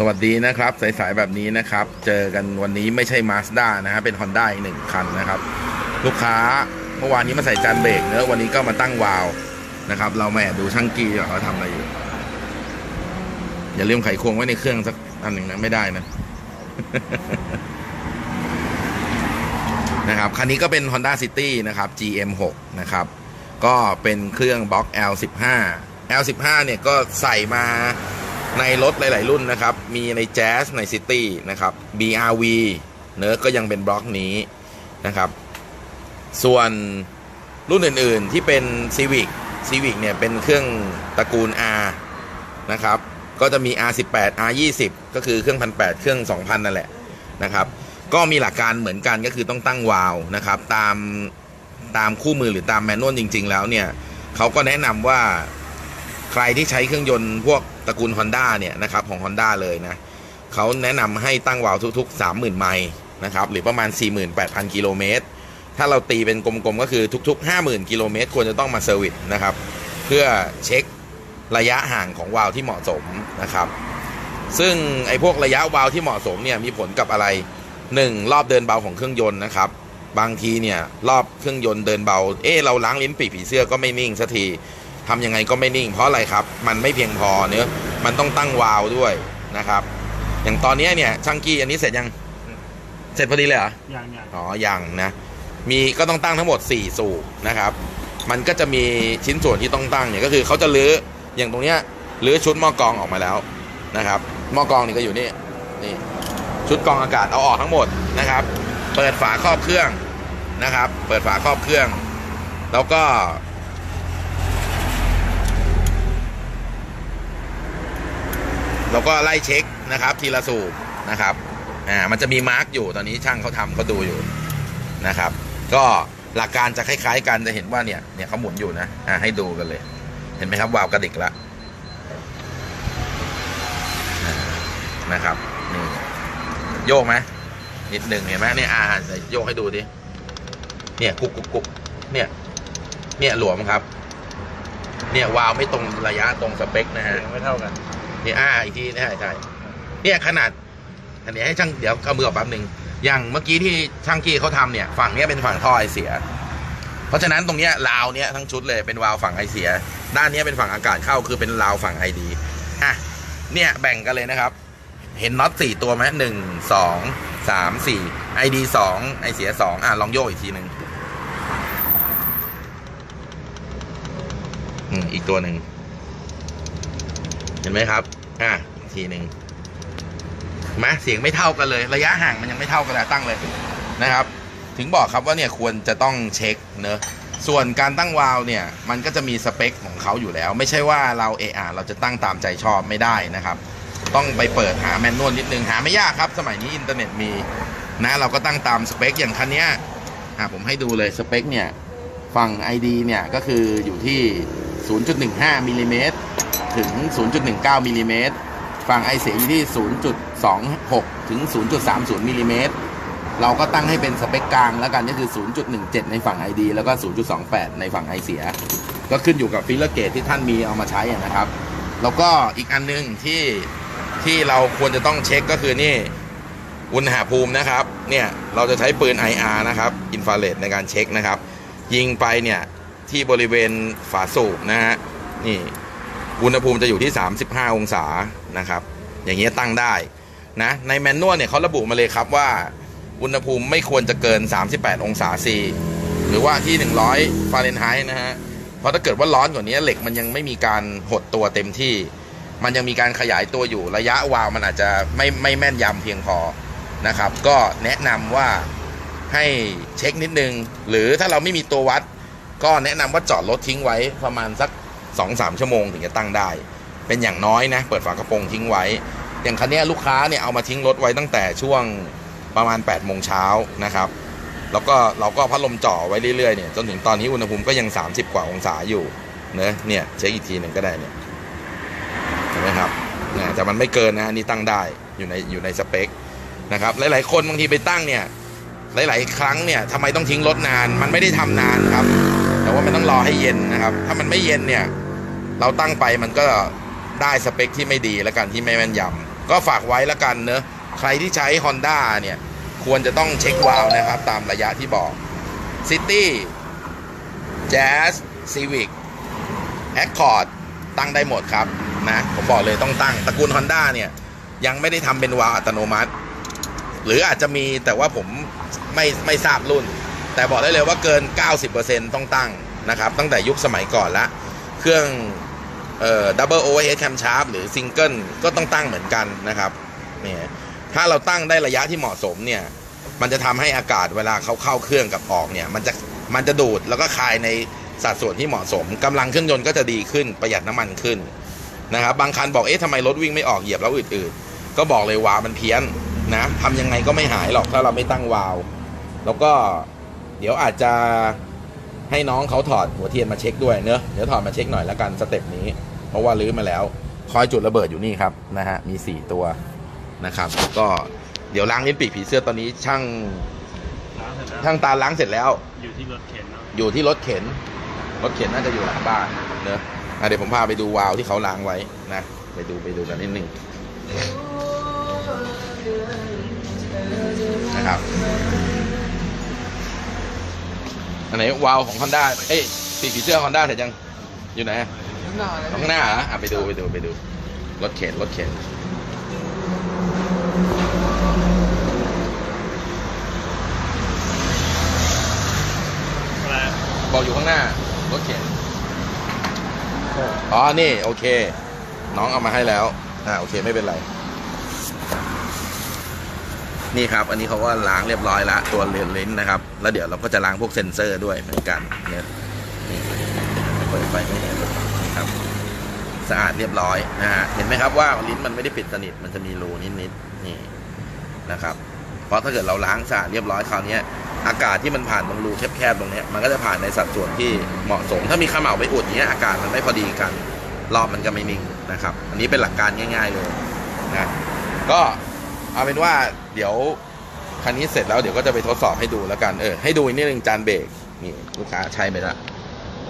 สวัสดีนะครับ สายๆแบบนี้นะครับ เจอกันวันนี้ไม่ใช่ Mazda นะฮะเป็น Honda อีกหนึ่งคันนะครับ ลูกค้าเมื่อวานนี้มาใส่จานเบรกเนอะวันนี้ก็มาตั้งวาล์วนะครับ เรามาแอบดูช่างกีว่าเขาทำอะไรอยู่ อย่าลืมไขควงไว้ในเครื่องสักอันหนึ่งนะไม่ได้นะ นะครับ คันนี้ก็เป็น Honda City นะครับ GM6 นะครับ ก็เป็นเครื่องบล็อก L15 L15 เนี่ยก็ใส่มา ในรถหลาย ๆ รุ่นนะครับ มีใน Jazz ใน City นะครับ BRV เนอก็ยังเป็นบล็อกนี้นะครับ ส่วนรุ่นอื่น ๆ ที่เป็น Civic Civic เนี่ยเป็นเครื่องตระกูล R นะครับ ก็จะมี R18 R20 ก็คือเครื่อง1,800เครื่อง 2,000 นั่นแหละนะครับ ก็มีหลักการเหมือนกันก็คือต้องตั้งวาล์วนะครับ ตามตามคู่มือหรือตามแมนนวลจริง ๆ แล้วเนี่ยเขาก็แนะนำว่าใครที่ใช้เครื่องยนต์พวก ตระกูล Honda เนี่ยนะครับของ Honda เลยนะเขาแนะนำให้ตั้งวาล์วทุก ๆ 30,000 ไมล์นะครับหรือประมาณ 48,000 กิโลเมตร ถ้าเราตีเป็นกลมๆ ก็คือทุก ๆ 50,000 กิโลเมตร ควรจะต้องมาเซอร์วิสนะครับ เพื่อเช็คระยะห่างของวาล์วที่เหมาะสมนะครับ ซึ่งไอ้พวกระยะวาล์วที่เหมาะสมเนี่ยมีผลกับอะไร 1. รอบเดินเบาของเครื่องยนต์นะครับ บางทีเนี่ยรอบเครื่องยนต์เดินเบา เอ๊ะเราล้างลิ้นปีกผีเสื้อก็ไม่นิ่งสักทีทำยังไงก็ไม่นิ่ง เพราะอะไรครับ มันไม่เพียงพอเนื้อ มันต้องตั้งวาล์วด้วยนะครับ อย่างตอนเนี้ยเนี่ยช่างกี้อันนี้เสร็จยัง เสร็จพอดีเลยเหรออย่างอย่างอ๋อยังนะมีก็ต้องตั้งทั้งหมด 4 สูบนะครับ มันก็จะมีชิ้นส่วนที่ต้องตั้งเนี่ยก็คือเขาจะลื้ออย่างตรงเนี้ยลื้อชุดหม้อกรองออกมาแล้วนะครับหม้อกรองนี่ก็อยู่นี่นี่ชุดกรองอากาศเอาออกทั้งหมดนะครับ เปิดฝาครอบเครื่องนะครับ เปิดฝาครอบเครื่อง แล้วก็ แล้วก็ไล่เช็คนะครับ ทีละสูบนะครับอ่ามันจะมีมาร์กอยู่ตอนนี้ช่างเขาทำเขาดูอยู่นะครับ ก็หลักการจะคล้าย ๆ กันจะเห็นว่าเนี่ยเนี่ยเขาหมุนอยู่นะอ่าให้ดูกันเลย เห็นไหมครับวาล์วกระดิกละนะครับนี่โยกไหมนิดหนึ่งเห็นไหมเนี่ยอ่าโยกให้ดูดิเนี่ยกุกกุกกุกเนี่ย เนี่ยหลวมครับ เนี่ยวาล์วไม่ตรงระยะตรงสเปคนะฮะไม่เท่ากัน นี่อ่าอีกทีนะใช่ใช่เนี่ยขนาดอันนี้ให้ช่างเดี๋ยวเอามือออกแป๊บหนึ่งอย่างเมื่อกี้ที่ช่างกี้เขาทำเนี่ยฝั่งเนี้ยเป็นฝั่งท่อไอเสีย เพราะฉะนั้นตรงเนี้ยราวเนี้ยทั้งชุดเลยเป็นวาล์วฝั่งไอเสีย ด้านเนี้ยเป็นฝั่งอากาศเข้าคือเป็นราวฝั่งไอดีอะเนี่ยแบ่งกันเลยนะครับ เห็นน็อตสี่ตัวไหมหนึ่งสองสามสี่ไอดีสองไอเสียสองอะลองโยกอีกทีหนึ่งอืมอีกตัวหนึ่ง ห็นไหมครับ อะทีหนึ่งมาเสียงไม่เท่ากันเลย ระยะห่างมันยังไม่เท่ากันเลยตั้งเลยนะครับ ถึงบอกครับว่าเนี่ยควรจะต้องเช็คเนอะส่วนการตั้งวาล์วเนี่ย มันก็จะมีสเปคของเขาอยู่แล้ว ไม่ใช่ว่าเราเออะเราจะตั้งตามใจชอบไม่ได้นะครับ ต้องไปเปิดหาแมนนวลนิดนึงหาไม่ยากครับ สมัยนี้อินเทอร์เน็ตมีนะเราก็ตั้งตามสเปคอย่างคันเนี้ยอะผมให้ดูเลยสเปคเนี่ยฝั่ง ID เนี่ยก็คืออยู่ที่ 0.15มิลลิเมตร ถึง 0.19มิลลิเมตรฝั่งไอเสียอยู่ที่ 0.26 ถึง 0.30มิลลิเมตรเราก็ตั้งให้เป็นสเปคกลางแล้วกันก็คือ 0.17 ในฝั่ง ID แล้วก็ 0.28 ในฝั่งไอเสีย ก็ขึ้นอยู่กับฟิลเลอร์เกตที่ท่านมีเอามาใช้นะครับ แล้วก็อีกอันหนึงที่ที่เราควรจะต้องเช็คก็คือนี่อุณหภูมินะครับ เนี่ยเราจะใช้ปืน IR นะครับอินฟราเรดในการเช็คนะครับ ยิงไปเนี่ยที่บริเวณฝาสูบนะฮะนี่ อุณหภูมิจะอยู่ที่ 35 องศานะครับ อย่างเงี้ยตั้งได้นะในแมนนวลเนี่ยเขาระบุมาเลยครับว่า อุณหภูมิไม่ควรจะเกิน 38 องศาซีหรือว่าที่ 100 ฟาเรนไฮต์นะฮะเพราะถ้าเกิดว่าร้อนกว่านี้เหล็กมันยังไม่มีการหดตัวเต็มที่ มันยังมีการขยายตัวอยู่ระยะวาล์วมันอาจจะไม่ไม่แม่นยำเพียงพอนะครับ ก็แนะนำว่าให้เช็คนิดนึง หรือถ้าเราไม่มีตัววัด ก็แนะนำว่าจอดรถทิ้งไว้ประมาณสัก 2-3 ชั่วโมงถึงจะตั้งได้ เป็นอย่างน้อยนะ เปิดฝากระโปรงทิ้งไว้ อย่างคันนี้ลูกค้าเนี่ยเอามาทิ้งรถไว้ตั้งแต่ช่วงประมาณ8โมงเช้านะครับแล้วก็เราก็พัดลมจ่อไว้เรื่อยๆเนี่ยจนถึงตอนนี้อุณหภูมิก็ยัง 30 กว่าองศาอยู่เนะเนี่ยเช็คอีกทีหนึ่งก็ได้เนี่ยเห็นไหมครับเนี่ยแต่มันไม่เกินนะอันนี่ตั้งได้อยู่ในอยู่ในสเปคนะครับหลายๆคนบางทีไปตั้งเนี่ยหลาย ๆ ครั้งเนี่ยทำไมต้องทิ้งรถนาน มันไม่ได้ทำนานครับ แต่ว่ามันต้องรอให้เย็นนะครับ ถ้ามันไม่เย็นเนี่ย เราตั้งไปมันก็ได้สเปคที่ไม่ดีและกันที่ไม่แม่นยก็ฝากไว้แล้วกันเนอะใครที่ใช้ Honda เนี่ย ควรจะต้องเช็ควาล์วนะครับ ตามระยะที่บอก City Jazz Civic Accord ตั้งได้หมดครับนะผมบอกเลยต้องตั้งตระกูล Honda เนี่ยยังไม่ได้ทำเป็นวาล์วอัตโนมัติ หรืออาจจะมีแต่ว่าผมไม่ไม่ทราบรุ่น แต่บอกได้เลยว่าเกิน 90%ต้องตั้งนะครับ ตั้งแต่ยุคสมัยก่อนละ เครื่องเอ่อดับเบิลโอเวอร์เฮดแคมชาร์ปหรือซิงเกิลก็ต้องตั้งเหมือนกันนะครับเนี่ยถ้าเราตั้งได้ระยะที่เหมาะสมเนี่ย มันจะทำให้อากาศเวลาเขาเข้าเครื่องกับออกเนี่ย มันจะมันจะดูดแล้วก็คายในสัดส่วนที่เหมาะสมกำลังเครื่องยนต์ก็จะดีขึ้นประหยัดน้ำมันขึ้นนะครับ บางคันบอกเอ๊ะทำไมรถวิ่งไม่ออกเหยียบแล้วอืดๆก็บอกเลยวาล์วมันเพี้ยนนะทำยังไงก็ไม่หายหรอกถ้าเราไม่ตั้งวาล์วแล้วก็ เดี๋ยวอาจจะให้น้องเขาถอดหัวเทียนมาเช็คด้วยเนอะเดี๋ยวถอดมาเช็คหน่อยแล้วกันสเต็ปนี้ เพราะว่าลื้อมาแล้วคอยจุดระเบิดอยู่นี่ครับนะฮะมี 4 ตัวนะครับ ก็เดี๋ยวล้างลิ้นปีกผีเสื้อตอนนี้ช่างล้างเสร็จแล้วช่างตาล้างเสร็จแล้ว อยู่ที่รถเข็นเนาะอยู่ที่รถเข็นรถเข็นน่าจะอยู่หลังบ้านเนอะอะเดี๋ยวผมพาไปดูวาล์วที่เขาล้างไว้นะไปดูไปดูกันนิดนึงนะครับ อันไหนวาล์วของ Honda เอ้ยปีกผีเสื้อ Honda เสร็จยัง อยู่ไหนอะข้างหน้าเลยข้างหน้าเหรออะไปดูไปดูไปดู รถเข็นรถเข็นอะไรบอกอยู่ข้างหน้า รถเข็นอ๋อ นี่ โอเค น้องเอามาให้แล้ว อ่า โอเค ไม่เป็นไร นี่ครับ อันนี้เขาก็ล้างเรียบร้อยละตัวเลนส์ลิ้นนะครับ แล้วเดี๋ยวเราก็จะล้างพวกเซ็นเซอร์ด้วยเหมือนกันเนี่ยเปิดไฟไม่เห็นนี่ครับ สะอาดเรียบร้อยนะฮะเห็นไหมครับว่าลิ้นมันไม่ได้ปิดสนิทมันจะมีรูนิดๆนี่นะครับ เพราะถ้าเกิดเราล้างสะอาดเรียบร้อยคราวนี้อากาศที่มันผ่านตรงรูแคบๆตรงนี้มันก็จะผ่านในสัดส่วนที่เหมาะสม ถ้ามีขมเหลาไปอุดเนี้ยอากาศมันไม่พอดีกัน รอบมันก็ไม่นิ่งนะครับ อันนี้เป็นหลักการง่าย ๆเลยนะก็เอาเป็นว่า เดี๋ยวคันนี้เสร็จแล้วเดี๋ยวก็จะไปทดสอบให้ดูแล้วกันเออให้ดูอีกนิดนึงจานเบรกนี่ลูกค้าใช้ไหมล่ะ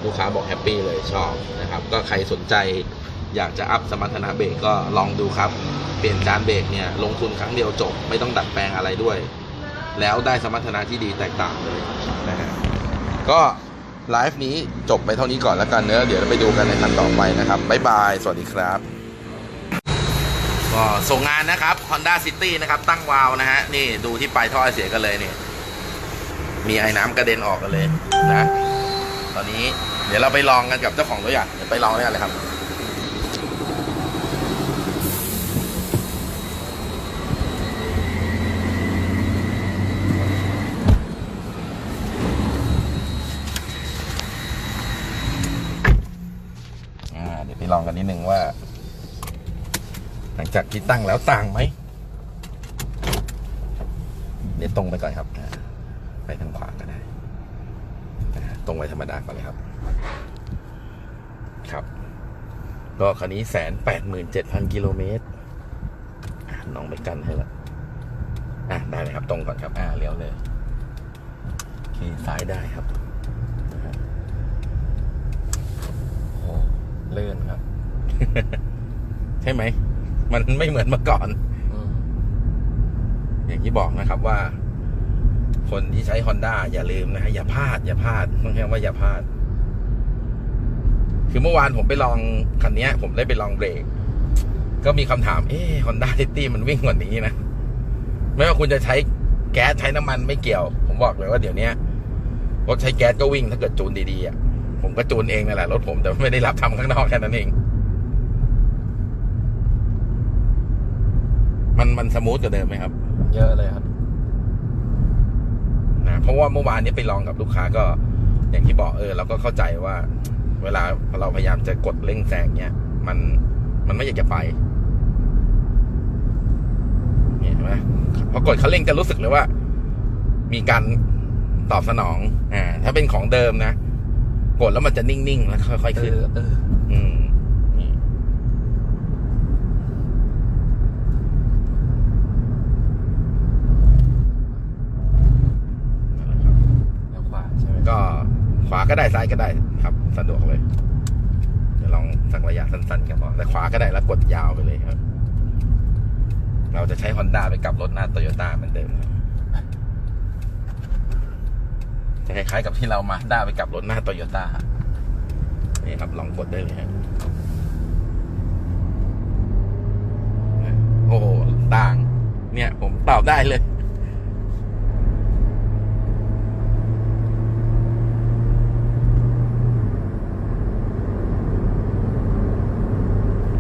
ลูกค้าบอกแฮปปี้เลยชอบนะครับ ก็ใครสนใจอยากจะอัพสมรรถนะเบรกก็ลองดูครับ เปลี่ยนจานเบรกเนี่ยลงทุนครั้งเดียวจบไม่ต้องดัดแปลงอะไรด้วย แล้วได้สมรรถนะที่ดีแตกต่างเลยนะฮะก็ไลฟ์นี้จบไปเท่านี้ก่อนแล้วกันเนอะเดี๋ยวไปดูกันในคันต่อไปนะครับบ๊ายบาย สวัสดีครับ ก็ส่งงานนะครับ Honda City นะครับ ตั้งวาล์วนะฮะ นี่ดูที่ปลายท่อเสียกันเลยนี่ มีไอ้น้ำกระเด็นออกกันเลยนะ ตอนนี้เดี๋ยวเราไปลองกันกับเจ้าของรถอย่างเดี๋ยวไปลองด้วยกันเลยครับเดี๋ยวไปลองกันนิดนึงว่า จากที่ตั้งแล้วต่างไหมเดี๋ยวตรงไปก่อนครับ ไปทางขวาก็ได้ตรงไปธรรมดาก่อนเลยครับ ครับ ก็คันนี้แสนแปดหมื่นเจ็ดพันกิโลเมตรน้องไปกันให้ละอะได้เลยครับ ตรงก่อนครับ อ่าเลี้ยวเลยโอเคซ้ายได้ครับโอ้เลื่อนครับ ใช่ไหม มันไม่เหมือนเมื่อก่อน อย่างที่บอกนะครับว่า คนที่ใช้ Honda อย่าลืมนะฮะอย่าพลาด อย่าพลาดต้องใช้คำว่าอย่าพลาด คือเมื่อวานผมไปลองคันเนี้ยผมได้ไปลองเบรก ก็มีคำถาม เอ๊ะ Honda City มันวิ่งกว่านี้นะ ไม่ว่าคุณจะใช้แก๊สใช้น้ำมันไม่เกี่ยว ผมบอกเลยว่าเดี๋ยวเนี้ยรถใช้แก๊สก็วิ่งถ้าเกิดจูนดีๆอะผมก็จูนเองนั่นแหละรถผมแต่ไม่ได้รับทำข้างนอกแค่นั้นเอง มันมันสมูทกว่าเดิมไหมครับ เยอะเลยครับนะเพราะว่าเมื่อวานนี้ไปลองกับลูกค้าก็ อย่างที่บอกเออเราก็เข้าใจว่า เวลาเราพยายามจะกดเร่งแซงเนี่ยมันมันไม่อยากจะไปเนี่ยเห็นไหมพอกดคันเร่งจะรู้สึกเลยว่า มีการตอบสนอง อ่า ถ้าเป็นของเดิมนะ กดแล้วมันจะนิ่งๆแล้วค่อยๆขึ้น เออ อืมนี่ แล้วขวาใช่ไหม ก็ ขวาก็ได้ซ้ายก็ได้ครับ สะดวกเลยเดี๋ยวลองสักระยะสั้นๆกันพอแต่ขวาก็ได้แล้วกดยาวไปเลยครับ เราจะใช้ Honda ไปกับรถหน้าโตโยต้าเหมือนเดิมจะคล้ายๆกับที่เรามาด้าไปกับรถหน้าโตโยต้านี่ครับ ลองกดได้เลยฮะโอ้ต่าง เนี่ย ผมตอบได้เลย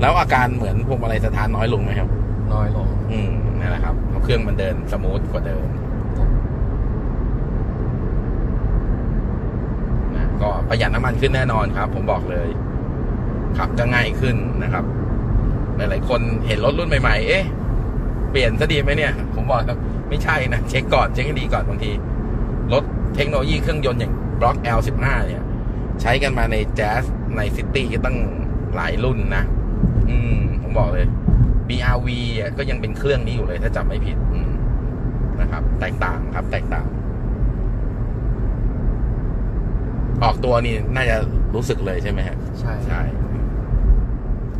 แล้วอาการเหมือนพวงมาลัยสถานน้อยลงไหมครับ น้อยลง อืมนั่นแหละครับเพราะเครื่องมันเดินสมูทกว่าเดิมนะก็ประหยัดน้ำมันขึ้นแน่นอนครับ ผมบอกเลยขับก็ง่ายขึ้นนะครับ หลายๆคนเห็นรถรุ่นใหม่ๆ เอ๊ะ เปลี่ยนซะดีไหมเนี่ย ผมบอกครับ ไม่ใช่นะ เช็คก่อนเช็คให้ดีก่อนบางที รถเทคโนโลยีเครื่องยนต์อย่างบล็อก L15 เนี่ย ใช้กันมาในแจ๊สในซิตี้ก็ตั้งหลายรุ่นนะ อืมผมบอกเลย BRV อะก็ยังเป็นเครื่องนี้อยู่เลย ถ้าจำไม่ผิดอืมนะครับ แตกต่างครับ แตกต่าง ออกตัวนี่น่าจะรู้สึกเลยใช่ไหมฮะใช่ใช่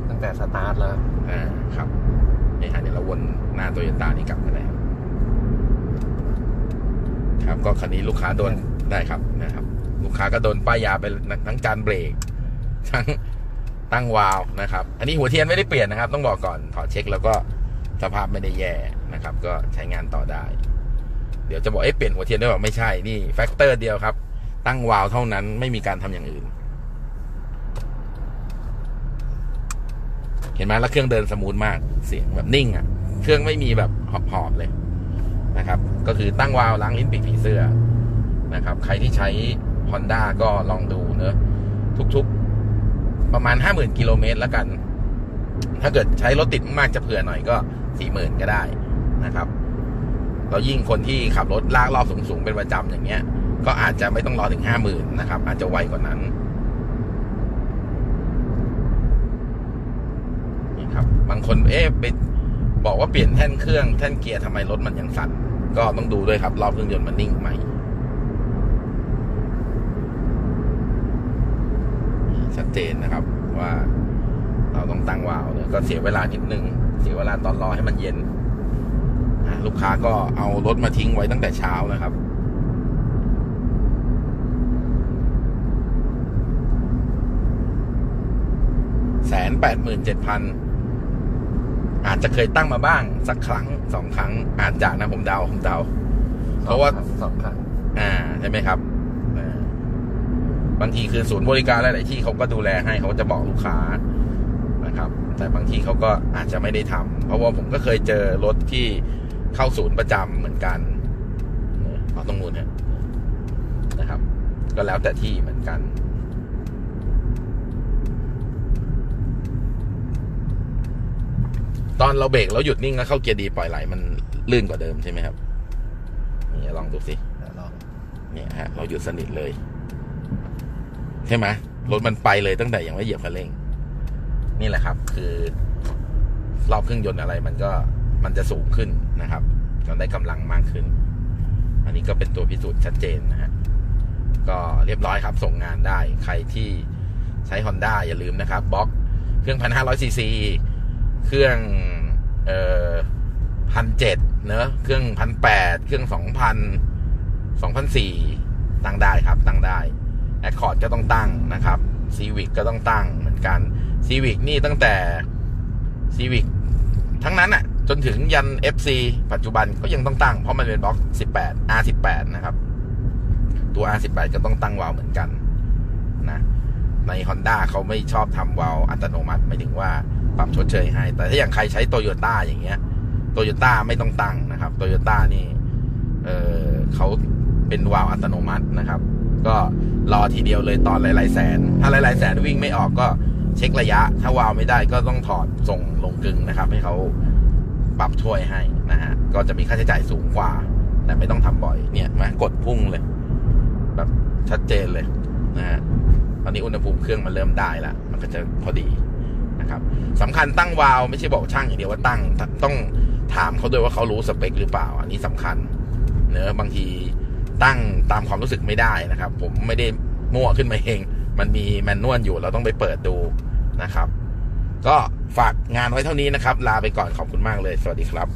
ตั้งแต่สตาร์ทแล้วอ่าครับนี่ฮะเดี๋ยวเราวนหน้าโตโยต้านี่กลับกันเลยครับครับ ก็คันนี้ลูกค้าโดนได้ครับนะครับ ลูกค้าก็โดนป้ายยาไปทั้งจานเบรกทั้ง ตั้งวาล์วนะครับ อันนี้หัวเทียนไม่ได้เปลี่ยนนะครับ ต้องบอกก่อนถอดเช็คแล้วก็สภาพไม่ได้แย่นะครับ ก็ใช้งานต่อได้ เดี๋ยวจะบอกเอ๊ะเปลี่ยนหัวเทียนได้บอกไม่ใช่นี่แฟกเตอร์เดียวครับ ตั้งวาล์วเท่านั้นไม่มีการทำอย่างอื่น เห็นไหมแล้วเครื่องเดินสมูทมากเสียงแบบนิ่งอะ เครื่องไม่มีแบบหอบๆเลยนะครับ ก็คือตั้งวาล์วล้างลิ้นปีกผีเสื้อนะครับ ใครที่ใช้ Honda ก็ลองดูเนอะทุก ๆ ประมาณห้าหมื่นกิโลเมตรแล้วกัน ถ้าเกิดใช้รถติดมากจะเผื่อหน่อยก็สี่หมื่นก็ได้นะครับแล้วยิ่งคนที่ขับรถลากรอบสูงๆเป็นประจำอย่างเงี้ย ก็อาจจะไม่ต้องรอถึงห้าหมื่นนะครับ อาจจะไวกว่านั้นนี่ครับ บางคนเอ๊ะไปบอกว่าเปลี่ยนแท่นเครื่องแท่นเกียร์ทำไมรถมันยังสั่นก็ต้องดูด้วยครับ รอบเครื่องยนต์มันนิ่งไหมนี่ ชัดเจนนะครับ ว่าเราต้องตั้งวาล์วเนี่ยก็เสียเวลานิดนึง เสียเวลาตอนรอให้มันเย็นอะลูกค้าก็เอารถมาทิ้งไว้ตั้งแต่เช้านะครับแสนแปดหมื่นเจ็ดพันอาจจะเคยตั้งมาบ้าง สักครั้งสองครั้งอาจจะนะผมเดาผมเดาเพราะว่าสองครั้ง อ่าใช่ไหมครับอ่า บางทีคือศูนย์บริการหลาย ๆ ที่เขาก็ดูแลให้เขาจะบอกลูกค้านะครับ แต่บางทีเขาก็อาจจะไม่ได้ทำเพราะว่าผมก็เคยเจอรถที่เข้าศูนย์ประจำเหมือนกันเนี่ยเอาตรงนู้นฮะนะครับ ก็แล้วแต่ที่เหมือนกันตอนเราเบรกแล้วหยุดนิ่งแล้วเข้าเกียร์ดีปล่อยไหลมันลื่นกว่าเดิมใช่ไหมครับ นี่ลองดูสิเดี๋ยวลองเนี่ยฮะ เราหยุดสนิทเลย ใช่ไหมรถมันไปเลยตั้งแต่ยังไม่เหยียบคันเร่ง นี่แหละครับ คือรอบเครื่องยนต์อะไร มันก็มันจะสูงขึ้นนะครับจนได้กำลังมากขึ้น อันนี้ก็เป็นตัวพิสูจน์ชัดเจนนะฮะก็เรียบร้อยครับ ส่งงานได้ใครที่ใช้ Honda อย่าลืมนะครับบล็อกเครื่องพันห้าร้อยซีซีเครื่องเอ่อพันเจ็ดเนอะเครื่องพันแปดเครื่องสองพันสองพันสี่ตั้งได้ครับ ตั้งได้ แอคคอร์ดก็ต้องตั้งนะครับซีวิกก็ต้องตั้งเหมือนกันซีวิกนี่ตั้งแต่ซีวิกทั้งนั้นอะจนถึงยัน FC ปัจจุบันก็ยังต้องตั้ง เพราะมันเป็นบล็อก 18 R18 นะครับ ตัว R18 ก็ต้องตั้งวาล์วเหมือนกันนะใน Honda เขาไม่ชอบทำวาล์วอัตโนมัติหมายถึงว่าปรับชดเชยให้ แต่ถ้าอย่างใครใช้โตโยต้าอย่างเงี้ยโตโยต้าไม่ต้องตั้งนะครับโตโยต้านี่เออเขาเป็นวาล์วอัตโนมัตินะครับ ก็รอทีเดียวเลยตอนหลาย ๆ แสน ถ้าหลาย ๆ แสนวิ่งไม่ออกก็เช็คระยะ ถ้าวาวไม่ได้ก็ต้องถอดส่งลงกึงนะครับ ให้เขาปรับช่วยให้นะฮะก็จะมีค่าใช้จ่ายสูงกว่า แต่ไม่ต้องทำบ่อยเนี่ยมากดพุ่งเลย แบบชัดเจนเลยนะฮะตอนนี้อุณหภูมิเครื่องมันเริ่มได้ล้วมันก็จะพอดีนะครับสำคัญตั้งวาล์วไม่ใช่บอกช่างอย่างเดียวว่าตั้งต้องถามเขาด้วยว่าเขารู้สเปคหรือเปล่า อันนี้สำคัญเนอะบางที ตั้งตามความรู้สึกไม่ได้นะครับ ผมไม่ได้มั่วขึ้นมาเอง มันมีแมนนวลอยู่เราต้องไปเปิดดูนะครับ ก็ฝากงานไว้เท่านี้นะครับ ลาไปก่อนขอบคุณมากเลย สวัสดีครับ